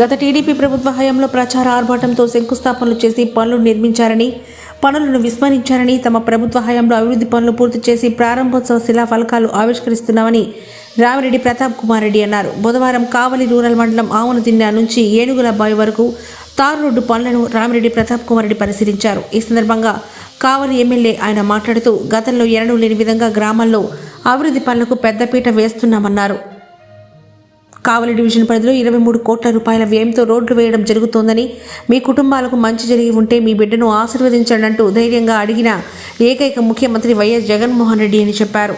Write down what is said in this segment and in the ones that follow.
గత టీడీపీ ప్రభుత్వ హయాంలో ప్రచార ఆర్భాటంతో శంకుస్థాపనలు చేసి పనులు నిర్మించారని పనులను విస్మరించారని తమ ప్రభుత్వ హయాంలో అభివృద్ధి పనులు పూర్తి చేసి ప్రారంభోత్సవ శిలా ఫలకాలు ఆవిష్కరిస్తున్నామని రామిరెడ్డి ప్రతాప్ కుమార్ రెడ్డి అన్నారు. బుధవారం కావలి రూరల్ మండలం ఆవునదిన్నె నుంచి ఏనుగుల బావి వరకు తారు రోడ్డు పనులను రామిరెడ్డి ప్రతాప్ కుమార్ రెడ్డి పరిశీలించారు. ఈ సందర్భంగా కావలి ఎమ్మెల్యే ఆయన మాట్లాడుతూ గతంలో ఎనడూ లేని విధంగా గ్రామాల్లో అభివృద్ధి పనులకు పెద్దపీట వేస్తున్నామన్నారు. కావలి డివిజన్ పరిధిలో ఇరవై మూడు కోట్ల రూపాయల వ్యయంతో రోడ్లు వేయడం జరుగుతోందని మీ కుటుంబాలకు మంచి జరిగి ఉంటే మీ బిడ్డను ఆశీర్వదించండి అంటూ ధైర్యంగా అడిగిన ఏకైక ముఖ్యమంత్రి వైఎస్ జగన్మోహన్ రెడ్డి అని చెప్పారు.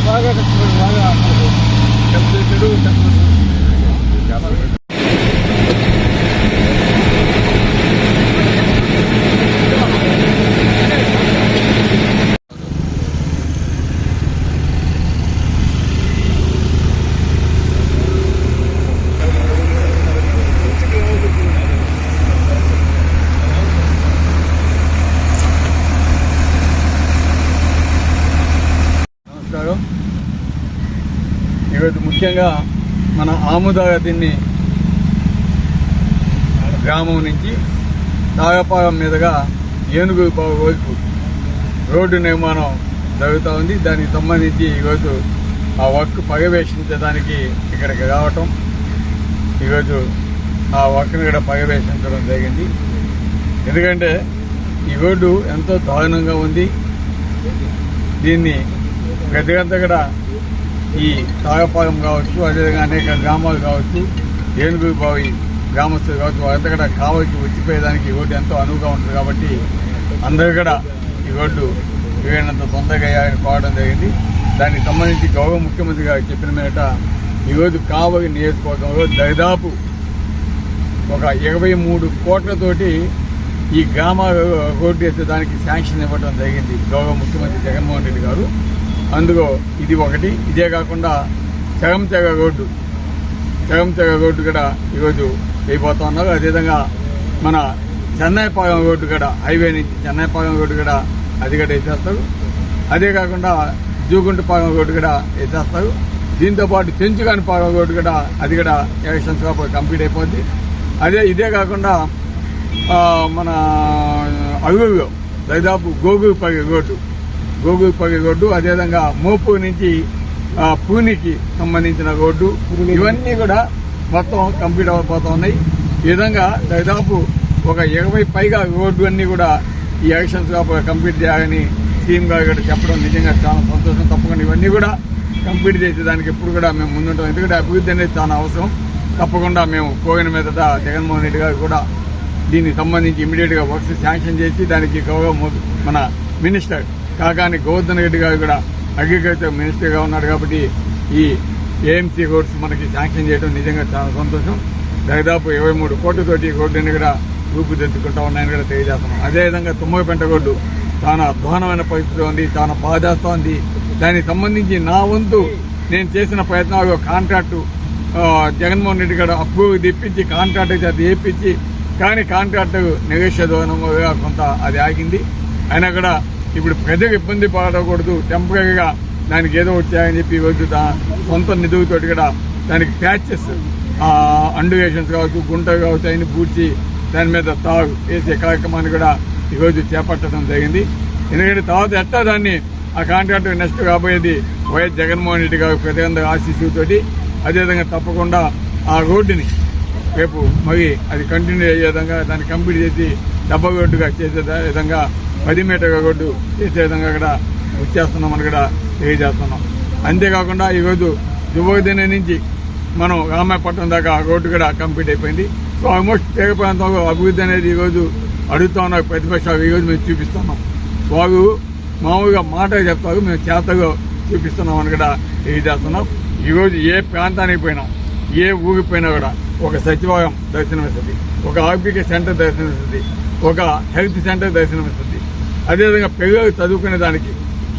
బాగా కష్టపడి బాగా చెప్పేసాడు ఈరోజు ముఖ్యంగా మన ఆముదాదిన్ని గ్రామం నుంచి తాగపాలెం మీదుగా ఏనుగు బావి వైపు రోడ్డు నిర్మాణం జరుగుతూ ఉంది. దానికి సంబంధించి ఈరోజు ఆ వర్క్ పర్యవేక్షించడానికి ఇక్కడికి రావటం ఈరోజు ఆ వర్క్ని కూడా పర్యవేక్షించడం జరిగింది. ఎందుకంటే ఈ రోడ్డు ఎంతో దారుణంగా ఉంది. దీన్ని గతిగంతా కూడా ఈ తాగపాలెం కావచ్చు అదేవిధంగా అనేక గ్రామాలు కావచ్చు ఏనుగు బావి గ్రామస్తులు కావచ్చు వారంతా కూడా కావలికి వచ్చిపోయేదానికి ఈ రోడ్డు ఎంతో అనువుగా ఉంటుంది కాబట్టి అందరూ కూడా ఈ రోడ్డు వీళ్ళంత తొందరగా వేయాలని కోరడం జరిగింది. దానికి సంబంధించి గౌరవ ముఖ్యమంత్రి గారు చెప్పిన మేట ఈరోజు కావలి నియోజకవర్గంలో దరిదాపు ఒక ఇరవై మూడు కోట్లతోటి ఈ గ్రామ రోడ్డు వేసే దానికి శాంక్షన్ ఇవ్వడం జరిగింది గౌరవ ముఖ్యమంత్రి జగన్మోహన్ రెడ్డి గారు. అందులో ఇది ఒకటి. ఇదే కాకుండా సగం తెగ రోడ్డు. సగం తెగ రోడ్డు కూడా ఈరోజు అయిపోతా ఉన్నారు అదేవిధంగా మన చెన్నైపాలెం రోడ్డు కూడా హైవే నుంచి చెన్నైపాలెం రోడ్డు కూడా అది కూడా వేసేస్తారు. అదే కాకుండా జూగుంటపాలెం రోడ్డు కూడా వేసేస్తారు. దీంతో పాటు చెంచుగానిపాలెం రోడ్డు కూడా అది కూడా ఎలక్షన్స్ కంప్లీట్ అయిపోద్ది. అదే ఇదే కాకుండా మన అరుగులో దాదాపు గోగుపల్లి రోడ్డు గోగుపల్లి రోడ్డు అదేవిధంగా మోపూర్ నుంచి ఆ, పూణేకి సంబంధించిన రోడ్డు. ఇవన్నీ కూడా మొత్తం కంప్లీట్ అయిపోతా ఉన్నాయి. ఈ విధంగా దాదాపు ఒక ఇరవై పైగా రోడ్డు అన్నీ కూడా ఈ ఎలక్షన్స్ కంప్లీట్ చేయాలని సీఎం గారు కూడా చెప్పడం నిజంగా చాలా సంతోషం. తప్పకుండా ఇవన్నీ కూడా కంప్లీట్ చేసేదానికి ఎప్పుడు కూడా మేము ముందుంటాం. ఎందుకంటే అభివృద్ధి అనేది చాలా అవసరం. తప్పకుండా మేము కోగిన మీదట జగన్మోహన్ రెడ్డి గారు కూడా దీనికి సంబంధించి ఇమీడియట్గా వర్క్స్ శాంక్షన్ చేసి దానికి గౌరవ మన మినిస్టర్ కాకాని గోవర్ధన్ రెడ్డి గారు కూడా అగ్రికల్చర్ మినిస్టర్గా ఉన్నాడు ఉన్నారు కాబట్టి ఈ ఏఎంసీ రోడ్స్ మనకి శాంక్షన్ చేయడం నిజంగా చాలా సంతోషం. దాదాపు ఇరవై మూడు కోట్లతోటి రోడ్డుని కూడా రూపుదిద్దుకుంటా ఉన్నాయని కూడా తెలియజేస్తున్నాం. అదేవిధంగా తుమ్మగపెంట రోడ్డు చాలా అధ్వానమైన పరిస్థితి ఉంది చాలా బాధేస్తా ఉంది. దానికి సంబంధించి నా వంతు నేను చేసిన ప్రయత్నాలు కాంట్రాక్టు జగన్మోహన్ రెడ్డి గారు అప్రూవ్ తెప్పించి కాంట్రాక్ట్ చేత వేయించి కానీ కాంట్రాక్ట్ ధోరణంగా కొంత అది ఆగింది. అయినా కూడా ఇప్పుడు ప్రజలు ఇబ్బంది పడకూడదు టెంపరీగా దానికి ఏదో వచ్చాయని చెప్పి ఈరోజు సొంత నిధులతో కూడా దానికి ప్యాచెస్ అండువేషన్స్ కావచ్చు గుంటలు కావచ్చు అయిన పూడ్చి దాని మీద తాగు వేసే కార్యక్రమాన్ని కూడా ఈరోజు చేపట్టడం జరిగింది. ఎందుకంటే తర్వాత ఎట్టా దాన్ని ఆ కాంట్రాక్ట్ నెక్స్ట్ కాబోయేది వైఎస్ జగన్మోహన్ రెడ్డి గారు ప్రజలందరూ ఆశీస్సుతోటి అదేవిధంగా తప్పకుండా ఆ రోడ్డుని రేపు మరి అది కంటిన్యూ అయ్యే విధంగా దాన్ని కంప్లీట్ చేసి డబ్బా రోడ్డుగా చేసే విధంగా పది మీటర్ల రోడ్డు చేసే విధంగా కూడా వచ్చేస్తున్నామని కూడా తెలియజేస్తున్నాం. అంతేకాకుండా ఈరోజు యువదిన నుంచి మనం రామాయపట్నం దాకా రోడ్డు కూడా కంప్లీట్ అయిపోయింది. సో ఆల్మోస్ట్ తీర ప్రాంతంలో అభివృద్ధి అనేది ఈరోజు అడుగుతా ఉన్న ప్రతిపక్షాలు ఈరోజు మేము చూపిస్తున్నాం. వారు మామూలుగా మాట చెప్తారు మేము చేతగా చూపిస్తున్నాం అని కూడా తెలియజేస్తున్నాం. ఈరోజు ఏ ప్రాంతానికి పోయినాం ఏ ఊరికి పోయినా కూడా ఒక సచివాలయం దర్శనం ఇస్తుంది ఒక ఆర్బికే సెంటర్ దర్శనం ఇస్తుంది ఒక హెల్త్ సెంటర్ దర్శనం ఇస్తుంది అదేవిధంగా పిల్లలు చదువుకునే దానికి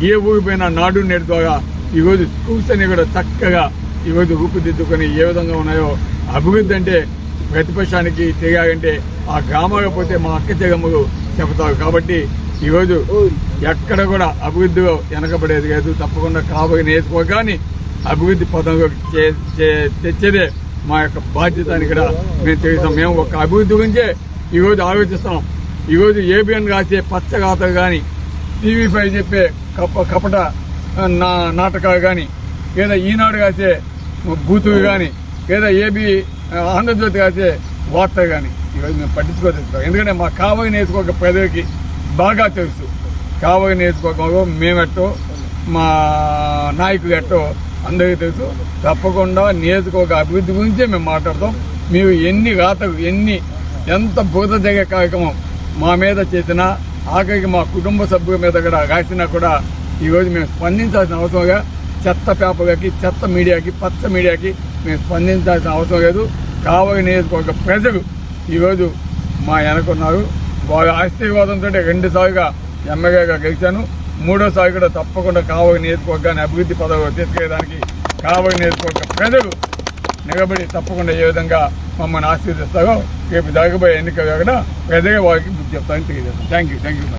ఏ ఊరికి పోయినా నాడు నేడు ద్వారా ఈరోజు స్కూల్స్ అన్ని కూడా చక్కగా ఈరోజు రూపుదిద్దుకొని ఏ విధంగా ఉన్నాయో అభివృద్ధి అంటే ప్రతిపక్షానికి తెలియాలంటే ఆ గ్రామాలకు పోతే మా అక్క చెగమ్మలు చెబుతారు. కాబట్టి ఈరోజు ఎక్కడ కూడా అభివృద్ధిలో వెనకబడేది లేదు. తప్పకుండా కాబోయే నేర్చుకోగాని అభివృద్ధి పదంలో చే- తెచ్చేదే మా యొక్క బాధ్యత అని కూడా మేము తెలుస్తాం మేము ఒక అభివృద్ధి గురించే ఈరోజు ఆలోచిస్తాం. ఈరోజు ఏబిఎన్ రాసే పచ్చగాతలు కానీ టీవీ ఫైవ్ చెప్పే కప కపట నా నాటకాలు కానీ లేదా ఈనాడు కాసే బూతులు కానీ లేదా ఏబి ఆంధ్రజ్యోతి కాసే వార్తలు కానీ ఈరోజు మేము పట్టించుకోవచ్చు ఎందుకంటే మా కావలి నేర్చుకోక ప్రజలకి బాగా తెలుసు. కావలి నేర్చుకోకంలో మేమెట్టో మా నాయకులు ఎట్టో అందరికీ తెలుసు. తప్పకుండా నియోజకవర్గ అభివృద్ధి గురించే మేము మాట్లాడతాం. మీరు ఎన్ని రాతలు ఎన్ని ఎంత బోధ జరిగే కార్యక్రమం మా మీద చేసిన ఆఖరికి మా కుటుంబ సభ్యుల మీద కూడా రాసినా కూడా ఈరోజు మేము స్పందించాల్సిన అవసరంగా చెత్త పేపర్లకి చెత్త మీడియాకి పచ్చ మీడియాకి మేము స్పందించాల్సిన అవసరం లేదు. కావలి నియోజకవర్గ ప్రజలు ఈరోజు మా వెనకున్నారు వారి ఆశీర్వాదంతో రెండుసార్లుగా ఎమ్మెల్యేగా గెలిచాను. మూడోసారి కూడా తప్పకుండా కావలి నియోజకవర్గాన్ని అభివృద్ధి పదవి తీసుకెళ్ళడానికి కావలి నియోజకవర్గ ప్రజలు నిలబడి తప్పకుండా ఏ విధంగా మమ్మల్ని ఆశీర్వదిస్తారో రేపు జరగబోయే ఎన్నికలు కూడా పెద్దగా వారికి చెప్తానని తెలియజేస్తాను థ్యాంక్ యూ థ్యాంక్ యూ